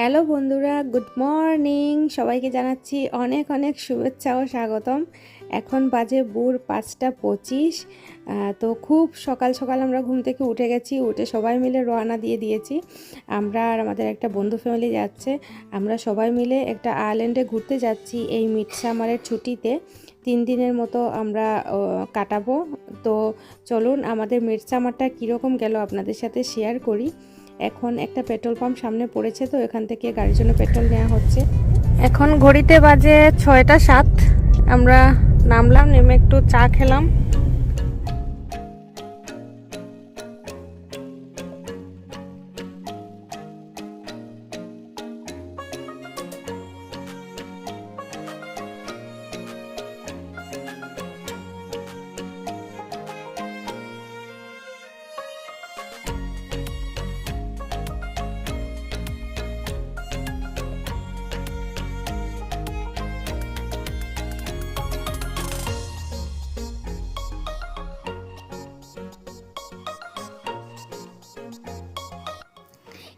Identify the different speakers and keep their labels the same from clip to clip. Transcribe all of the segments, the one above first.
Speaker 1: Hello বন্ধুরা, good morning. সবাইকে জানাচ্ছি অনেক অনেক শুভেচ্ছা ও স্বাগতম। এখন বাজে বুর পাঁচটা পঁচিশ। তো খুব সকাল সকাল আমরা ঘুম থেকে উঠে গেছি, উঠে সবাই মিলে রওনা দিয়ে দিয়েছি। আমরা আর আমাদের একটা বন্ধু ফ্যামিলি যাচ্ছে, আমরা সবাই মিলে একটা আইল্যান্ডে ঘুরতে যাচ্ছি এই মিড সামারের ছুটিতে। তিন দিনের মতো আমরা কাটাবো। তো চলুন আমাদের মিড সামারটা কীরকম গেল আপনাদের সাথে শেয়ার করি। এখন একটা পেট্রোল পাম্প সামনে পড়েছে তো, এখান থেকে গাড়ির জন্য পেট্রোল নেওয়া হচ্ছে। এখন ঘড়িতে বাজে ছয়টা সাত। আমরা নামলাম, নেমে একটু চা খেলাম।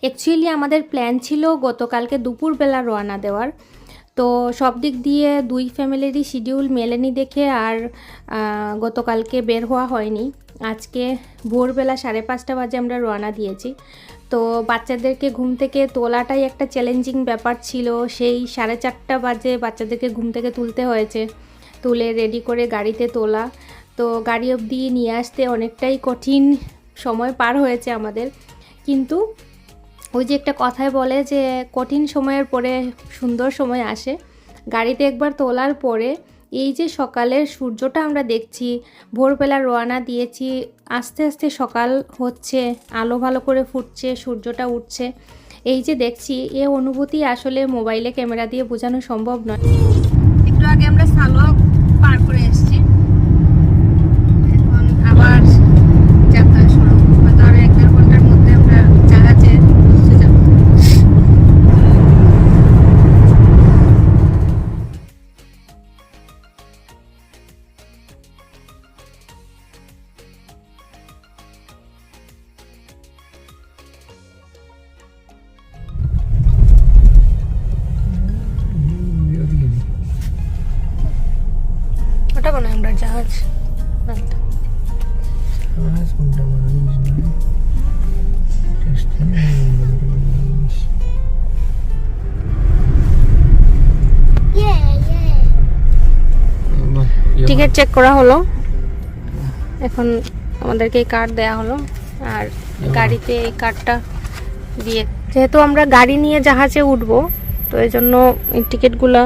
Speaker 1: অ্যাকচুয়ালি আমাদের প্ল্যান ছিল গতকালকে দুপুরবেলা রওনা দেওয়ার। তো সব দিক দিয়ে দুই ফ্যামিলিরই শিডিউল মেলেনি দেখে আর গতকালকে বের হওয়া হয়নি। আজকে ভোরবেলা সাড়ে পাঁচটা বাজে আমরা রওনা দিয়েছি। তো বাচ্চাদেরকে ঘুম থেকে তোলাটাই একটা চ্যালেঞ্জিং ব্যাপার ছিল। সেই সাড়ে চারটা বাজে বাচ্চাদেরকে ঘুম থেকে তুলতে হয়েছে। তুলে রেডি করে গাড়িতে তোলা। তো গাড়ি অবধি নিয়ে আসতে অনেকটাই কঠিন সময় পার হয়েছে আমাদের। কিন্তু ওই যে একটা কথায় বলে যে, কঠিন সময়ের পরে সুন্দর সময় আসে। গাড়িতে একবার তোলার পরে এই যে সকালের সূর্যটা আমরা দেখছি, ভোরবেলা রওনা দিয়েছি, আস্তে আস্তে সকাল হচ্ছে, আলো ভালো করে ফুটছে, সূর্যটা উঠছে। এই যে দেখছি, এ অনুভূতি আসলে মোবাইলে ক্যামেরা দিয়ে বোঝানো সম্ভব নয়। একটু আগে আমরা সালোয়া পার কোনো আমরা জাহাজ না? টিকিট চেক করা। হলো। এখন আমাদেরকে এই কার্ড দেয়া হলো। আর গাড়িতে এই কার্ডটা দিয়ে যেহেতু আমরা গাড়ি নিয়ে জাহাজে উঠবো তো এই জন্য এই টিকিটগুলো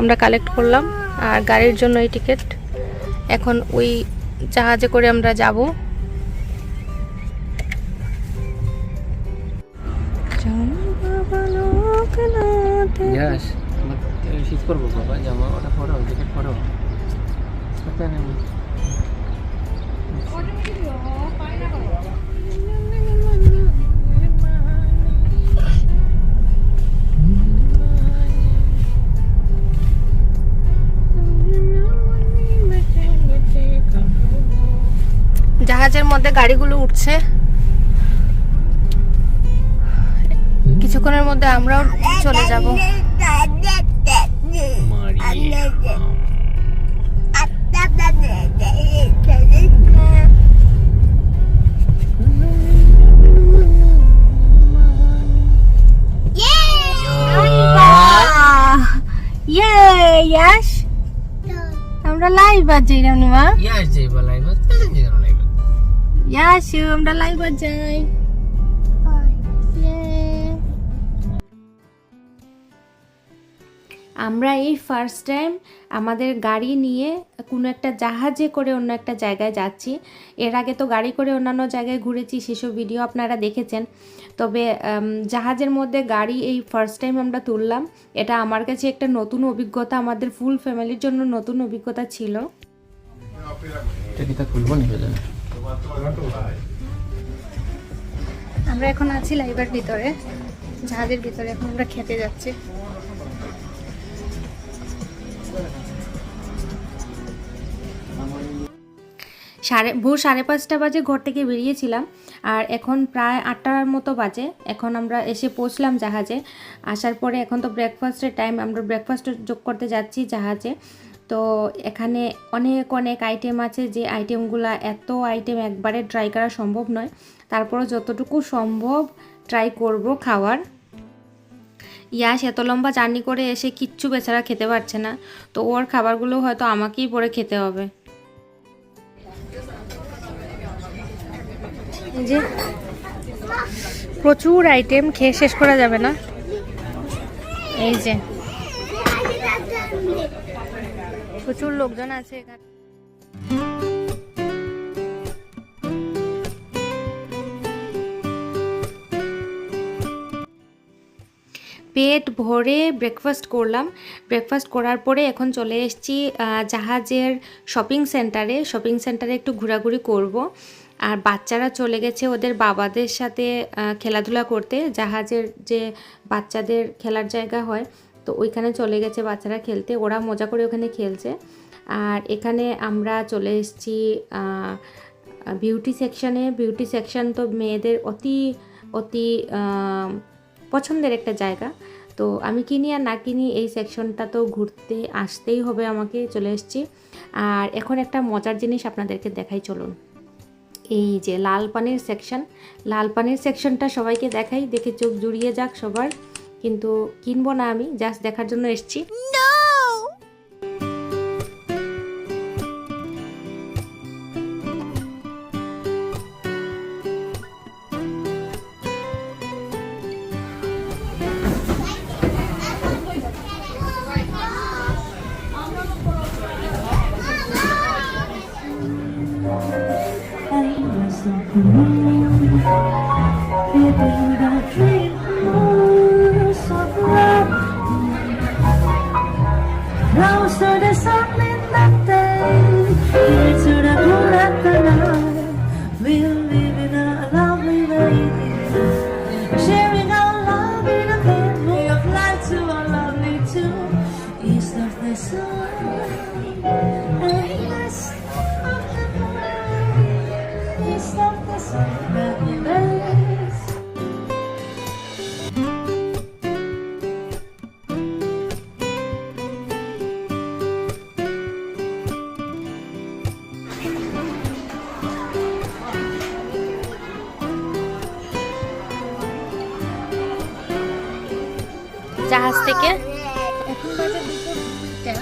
Speaker 1: আমরা কালেক্ট করলাম। আর গাড়ির জন্য এই টিকিট। এখন ওই জাহাজে করে আমরা যাব।
Speaker 2: শীত করব বাবা জামা ওটা জ্যাকেট
Speaker 1: গাড়িগুলো উঠছে। কিছুক্ষণের মধ্যে আমরাও চলে যাব। ইয়ে ইয়াশ আমরা লাইভ
Speaker 2: ইয়াস যাই বলাই বাস
Speaker 1: ইয়াশু আমরা লাইভ বাজাই আমরা এই ফার্স্ট টাইম আমাদের গাড়ি নিয়ে কোনো একটা জাহাজে করে অন্য একটা জায়গায় যাচ্ছি এর আগে তো গাড়ি করে অন্যান্য জায়গায় ঘুরেছি সেসব ভিডিও আপনারা দেখেছেন তবে জাহাজের মধ্যে গাড়ি এই ফার্স্ট টাইম আমরা তুললাম এটা আমার কাছে একটা নতুন অভিজ্ঞতা আমাদের ফুল ফ্যামিলির জন্য নতুন অভিজ্ঞতা ছিল
Speaker 2: এটা
Speaker 1: আমরা এখন আছি লাইভার ভিতরে, জাহাজের ভিতরে, এখন আমরা খেতে যাচ্ছি। সাড়ে, ভোর সাড়ে পাঁচটা বাজে ঘর থেকে বেরিয়েছিলাম, আর এখন প্রায় আটটার মতো বাজে। এখন আমরা এসে পৌঁছলাম জাহাজে। আসার পরে এখন তো ব্রেকফাস্টের টাইম আমরা ব্রেকফাস্ট যোগ করতে যাচ্ছি জাহাজে। তো এখানে অনেক অনেক আইটেম আছে যে আইটেমগুলো এত আইটেম একবারে ট্রাই করা সম্ভব নয়। তারপরে যতটুকু সম্ভব ট্রাই করব খাওয়ার। ইয়াস এত লম্বা জার্নি করে এসে কিচ্ছু বেচারা খেতে পারছে না। তো ওর খাবারগুলো হয়তো আমাকেই পরে খেতে হবে। যে, প্রচুর আইটেম খেয়ে শেষ করা যাবে না। এই যে। প্রচুর লোকজন আছে এখানে। পেট ভরে ব্রেকফাস্ট করলাম। ব্রেকফাস্ট করার পরে এখন চলে এসেছি জাহাজের শপিং সেন্টারে শপিং সেন্টারে একটু ঘোরাঘুরি করব। আর বাচ্চারা চলে গেছে ওদের বাবাদের সাথে খেলাধুলা করতে। জাহাজের যে বাচ্চাদের খেলার জায়গা হয় তো ওইখানে চলে গেছে বাচ্চারা খেলতে, ওরা মজা করে ওখানে খেলছে। আর এখানে আমরা চলে এসেছি বিউটি সেকশানে বিউটি সেকশন তো মেয়েদের অতি অতি পছন্দের একটা জায়গা। তো আমি কিনি আর না কিনি, এই সেকশনটা তো ঘুরতে আসতেই হবে আমাকে, চলে এসেছি। আর এখন একটা মজার জিনিস আপনাদেরকে দেখাই, চলুন। এই যে লাল পানির সেকশন লাল পানির সেকশনটা সবাইকে দেখাই, দেখে চোখ জুড়িয়ে যাক সবার। কিন্তু কিনবো না আমি জাস্ট দেখার জন্য এসেছি। জাহাজ থেকে? এখন বাজে দুপুর দুইটা।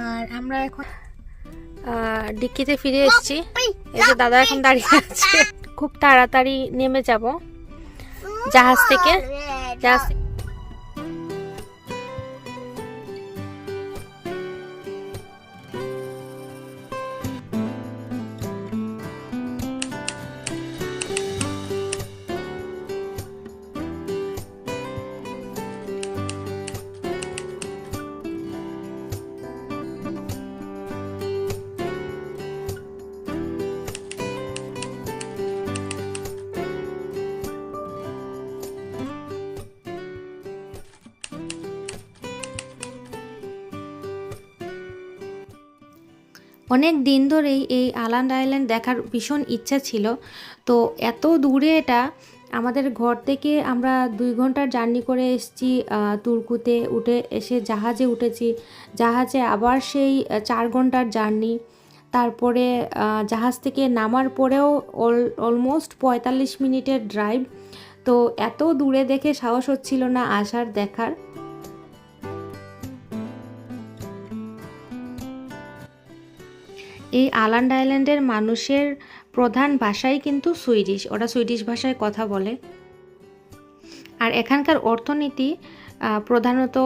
Speaker 1: আর আমরা এখন আহ, ডিক্কিতে ফিরে এসেছি। এই যে দাদা এখন দাঁড়িয়ে আছে। খুব তাড়াতাড়ি নেমে যাব। জাহাজ থেকে। জাহাজ অনেক দিন ধরেই এই আলান্ড আইল্যান্ড দেখার ভীষণ ইচ্ছা ছিল। তো এত দূরে এটা আমাদের ঘর থেকে আমরা দুই ঘণ্টার জার্নি করে এসেছি তুর্কুতে উঠে এসে জাহাজে উঠেছি। জাহাজে আবার সেই চার ঘণ্টার জার্নি। তারপরে জাহাজ থেকে নামার পরেও অল, অলমোস্ট পঁয়তাল্লিশ মিনিটের ড্রাইভ। তো এত দূরে দেখে সাহস হচ্ছিল না আসার, দেখার। এই আলান্ড আইল্যান্ডের মানুষের প্রধান ভাষাই কিন্তু সুইডিশ। ওরা সুইডিশ ভাষায় কথা বলে। আর এখানকার অর্থনীতি প্রধানত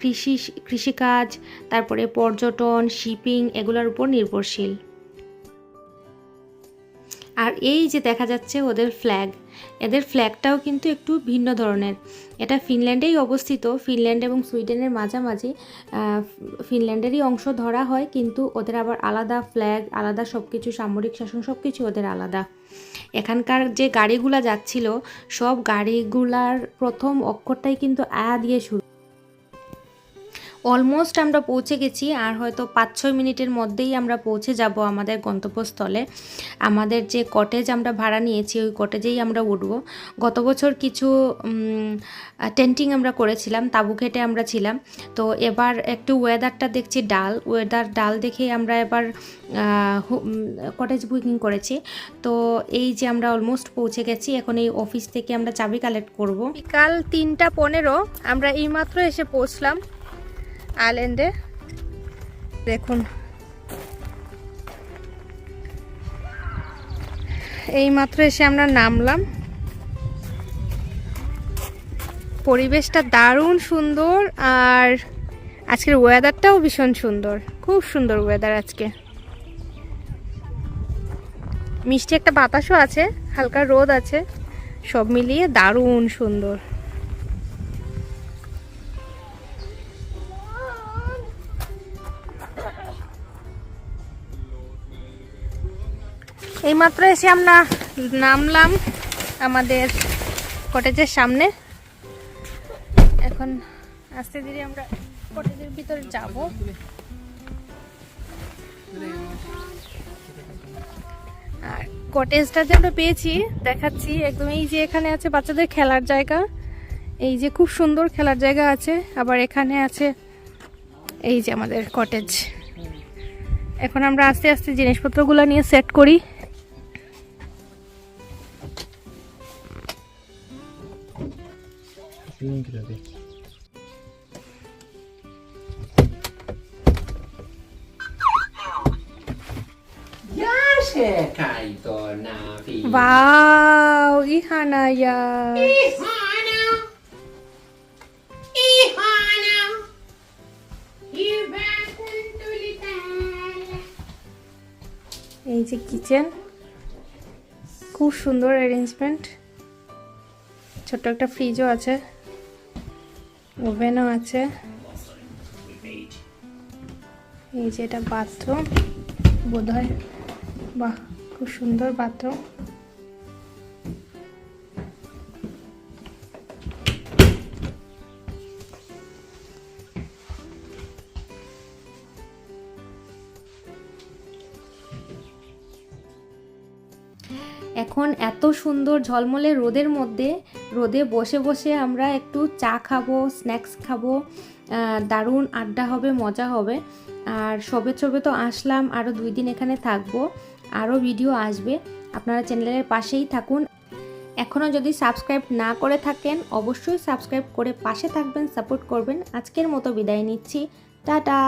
Speaker 1: কৃষি, কৃষিকাজ, তারপরে পর্যটন, শিপিং এগুলোর উপর নির্ভরশীল। আর এই যে দেখা যাচ্ছে ওদের ফ্ল্যাগ এদের ফ্ল্যাগটাও কিন্তু একটু ভিন্ন ধরনের। এটা ফিনল্যান্ডেই অবস্থিত, ফিনল্যান্ড এবং সুইডেনের মাঝামাঝি ফিনল্যান্ডেরই অংশ ধরা হয়, কিন্তু ওদের আবার আলাদা ফ্ল্যাগ আলাদা সব কিছু সামরিক শাসন সব কিছু ওদের আলাদা। এখানকার যে গাড়িগুলা যাচ্ছিল, সব গাড়িগুলার প্রথম অক্ষরটাই কিন্তু আ দিয়ে শুরু। অলমোস্ট আমরা পৌঁছে গেছি আর হয়তো পাঁচ ছয় মিনিটের মধ্যেই আমরা পৌঁছে যাব আমাদের গন্তব্যস্থলে। আমাদের যে কটেজ আমরা ভাড়া নিয়েছি, ওই কটেজেই আমরা উঠব। গত বছর কিছু টেন্টিং আমরা করেছিলাম, তাবু খেটে আমরা ছিলাম। তো এবার একটু ওয়েদারটা দেখছি, ডাল। ওয়েদার ডাল দেখে আমরা এবার কটেজ বুকিং করেছি। তো এই যে আমরা অলমোস্ট পৌঁছে গেছি, এখন এই অফিস থেকে আমরা চাবি কালেক্ট করব। বিকাল তিনটা পনেরো, আমরা এইমাত্র এসে পৌঁছলাম। আইল্যান্ডে। দেখুন। এইমাত্র এসে আমরা নামলাম। পরিবেশটা দারুণ সুন্দর আর আজকের ওয়েদারটাও ভীষণ সুন্দর। খুব সুন্দর ওয়েদার আজকে। মিষ্টি একটা বাতাসও আছে, হালকা রোদ আছে, সব মিলিয়ে দারুণ সুন্দর। এইমাত্র এসে আমরা নামলাম আমাদের কটেজের সামনে। এখন আস্তে ধীরে আমরা কটেজের ভিতরে যাব। আর কটেজটা যে আমরা পেয়েছি, দেখাচ্ছি একদম এই যে এখানে আছে বাচ্চাদের খেলার জায়গা। এই যে খুব সুন্দর খেলার জায়গা আছে, আবার এখানে আছে এই যে আমাদের কটেজ। এখন আমরা আস্তে আস্তে জিনিসপত্রগুলো নিয়ে সেট করি।
Speaker 2: Ya na fi.
Speaker 1: Wow.
Speaker 3: Ihana! Ihana! Back into little.
Speaker 1: এই যে কিচেন খুব সুন্দর অ্যারেঞ্জমেন্ট ছোট্ট একটা ফ্রিজও আছে ওভেনও আছে। এই যে এটা বাথরুম। বোধ হয় বাহ খুব সুন্দর বাথরুম। এত সুন্দর ঝলমলে রোদের মধ্যে, রোদে বসে বসে আমরা একটু চা খাব, স্ন্যাক্স খাব দারুণ আড্ডা হবে, মজা হবে। আর সবে সবে তো আসলাম আরও দুই দিন এখানে থাকব আরও ভিডিও আসবে। আপনারা চ্যানেলের পাশেই থাকুন। এখনও যদি সাবস্ক্রাইব না করে থাকেন, অবশ্যই সাবস্ক্রাইব করে পাশে থাকবেন সাপোর্ট করবেন। আজকের মতো বিদায় নিচ্ছি। টাটা!